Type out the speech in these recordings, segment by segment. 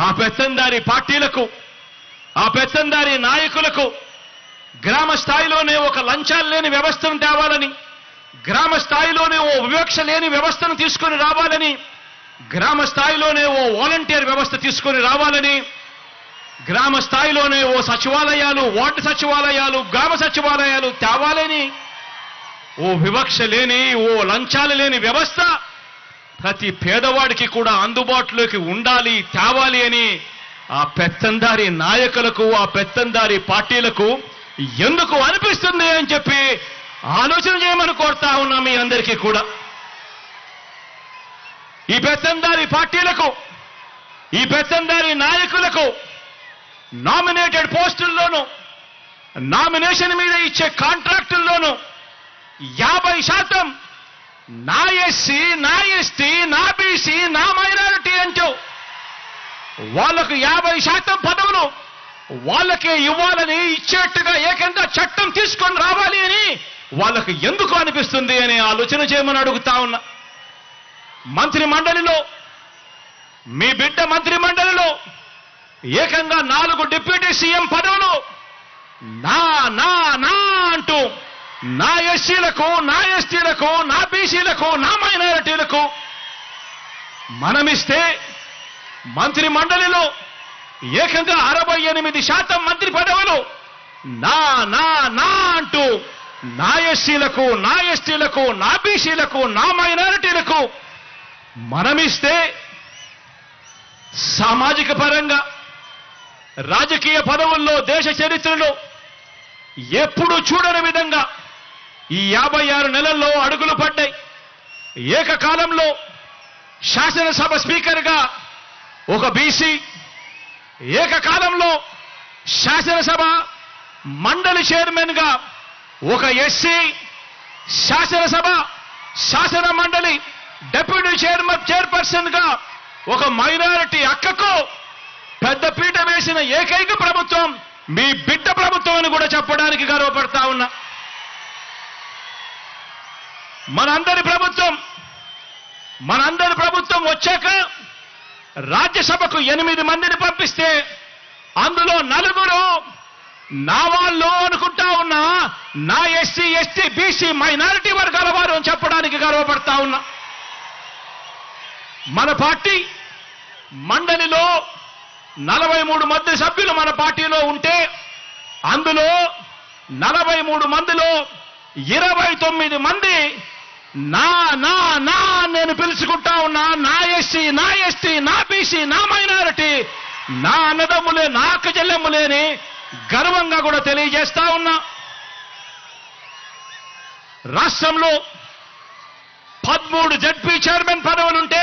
ఆ పెత్తందారి పార్టీలకు ఆ పెత్తందారి నాయకులకు గ్రామ స్థాయిలోనే ఒక లంచాలు లేని వ్యవస్థను తేవాలని గ్రామ స్థాయిలోనే ఓ వివక్ష లేని వ్యవస్థను తీసుకొని రావాలని గ్రామ స్థాయిలోనే ఓ వాలంటీర్ వ్యవస్థ తీసుకొని రావాలని గ్రామ స్థాయిలోనే ఓ సచివాలయాలు వార్డు సచివాలయాలు గ్రామ సచివాలయాలు తేవాలని ఓ వివక్ష లేని ఓ లంచాలు లేని వ్యవస్థ ప్రతి పేదవాడికి కూడా అందుబాటులోకి ఉండాలి తేవాలి అని ఆ పెత్తందారి నాయకులకు ఆ పెత్తందారి పార్టీలకు ఎందుకు అనిపిస్తుంది అని చెప్పి ఆలోచన చేయమని కోరుతా ఉన్నా మీ అందరికీ కూడా. ఈ పెత్తందారి పార్టీలకు ఈ పెత్తందారి నాయకులకు నామినేటెడ్ పోస్టుల్లోనూ నామినేషన్ మీద ఇచ్చే కాంట్రాక్టుల్లోనూ యాభై శాతం నా ఎస్సీ నా ఎస్టీ నా బీసీ నా మైనారిటీ అంటూ వాళ్ళకు యాభై శాతం పదవులు వాళ్ళకే ఇవ్వాలని ఇచ్చేట్టుగా ఏకంగా చట్టం తీసుకొని రావాలి అని వాళ్ళకు ఎందుకు అనిపిస్తుంది అనే ఆలోచన చేయమని అడుగుతా ఉన్నా. మంత్రి మండలిలో మీ బిడ్డ మంత్రి మండలిలో ఏకంగా నాలుగు డిప్యూటీ సీఎం పదవులు నా నా నా ఎస్సీలకు నా ఎస్టీలకు నా బీసీలకు నా మైనారిటీలకు మనమిస్తే మంత్రి మండలిలో ఏకంగా అరవై ఎనిమిది శాతం మంత్రి పదవులు నా నా నా అంటూ నా ఎస్సీలకు నా ఎస్టీలకు నా బీసీలకు నా మైనారిటీలకు మనమిస్తే సామాజిక పరంగా రాజకీయ పదవుల్లో దేశ చరిత్రలో ఎప్పుడు చూడని విధంగా ఈ యాభై ఆరు నెలల్లో అడుగులు పడ్డాయి. ఏకకాలంలో శాసనసభ స్పీకర్గా ఒక బీసీ ఏకకాలంలో శాసనసభ మండలి చైర్మన్గా ఒక ఎస్సీ శాసనసభ శాసన మండలి డెప్యూటీ చైర్మన్ చైర్పర్సన్గా ఒక మైనారిటీ అక్కకు పెద్ద పీట వేసిన ఏకైక ప్రభుత్వం మీ బిడ్డ ప్రభుత్వం అని కూడా చెప్పడానికి గర్వపడతా ఉన్నా. మనందరి ప్రభుత్వం మనందరి ప్రభుత్వం వచ్చాక రాజ్యసభకు ఎనిమిది మందిని పంపిస్తే అందులో నలుగురు నా వాళ్ళు అనుకుంటా ఉన్నా నా ఎస్సీ ఎస్టీ బీసీ మైనారిటీ వర్గాల వారు అని చెప్పడానికి గర్వపడతా ఉన్నా. మన పార్టీ మండలిలో నలభై మూడు మంది సభ్యులు మన పార్టీలో ఉంటే అందులో నలభై మూడు మందిలో ఇరవై తొమ్మిది మంది నా నా నా నేను పిలుచుకుంటా ఉన్నా నా ఎస్సీ నా ఎస్టీ నా బీసీ నా మైనారిటీ నా అన్నదమ్ములే నా చెల్లెమ్ములేని గర్వంగా కూడా తెలియజేస్తా ఉన్నా. రాష్ట్రంలో పదమూడు జడ్పీ చైర్మన్ పదవులుంటే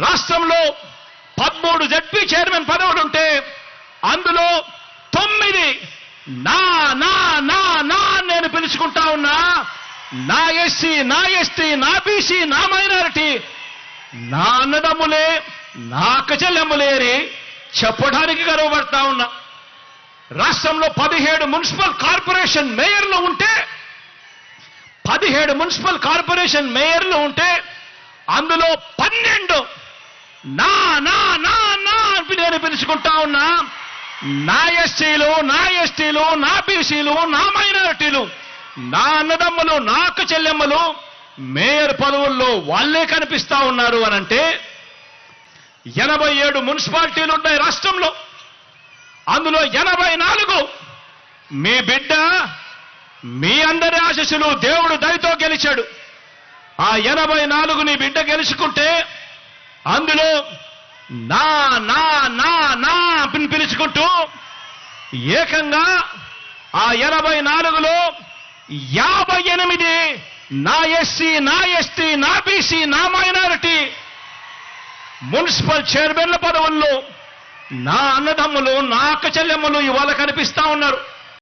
రాష్ట్రంలో పదమూడు జడ్పీ చైర్మన్ పదవులుంటే అందులో తొమ్మిది నా నా నా నా నేను పిలుచుకుంటా ఉన్నా నా ఎస్సీ నా ఎస్టీ నా బీసీ నా మైనారిటీ నా అన్నదమ్ములే నా చెల్లెమ్ములే చెప్పడానికి గర్వపడతా ఉన్నా. రాష్ట్రంలో పదిహేడు మున్సిపల్ కార్పొరేషన్ మేయర్లు ఉంటే పదిహేడు మున్సిపల్ కార్పొరేషన్ మేయర్లు ఉంటే అందులో పన్నెండు నా నా నా నా అని నేను పిలుచుకుంటా ఉన్నా. నా ఎస్టీలు నా ఎస్టీలు నా బీసీలు నా మైనారిటీలు నా అన్నదమ్ములు నాకు చెల్లెమ్మలు మేయర్ పదవుల్లో వాళ్ళే కనిపిస్తా ఉన్నారు అనంటే ఎనభై ఏడు మున్సిపాలిటీలు ఉన్నాయి రాష్ట్రంలో. అందులో ఎనభై నాలుగు మీ బిడ్డ మీ అందరి ఆశస్సులు దేవుడు దయతో గెలిచాడు. ఆ ఎనభై నాలుగు నీ బిడ్డ గెలుచుకుంటే అందులో నా నా నా నా అని పిలుచుకుంటూ ఏకంగా ఆ ఎనభై నాలుగులో యాభై ఎనిమిది నా ఎస్సీ నా ఎస్టీ నా బీసీ నా మైనారిటీ మున్సిపల్ చైర్మన్ల పదవుల్లో నా అన్నదమ్ములు నా అక్క చెల్లెమ్మలు ఇవాళ కనిపిస్తా ఉన్నారు.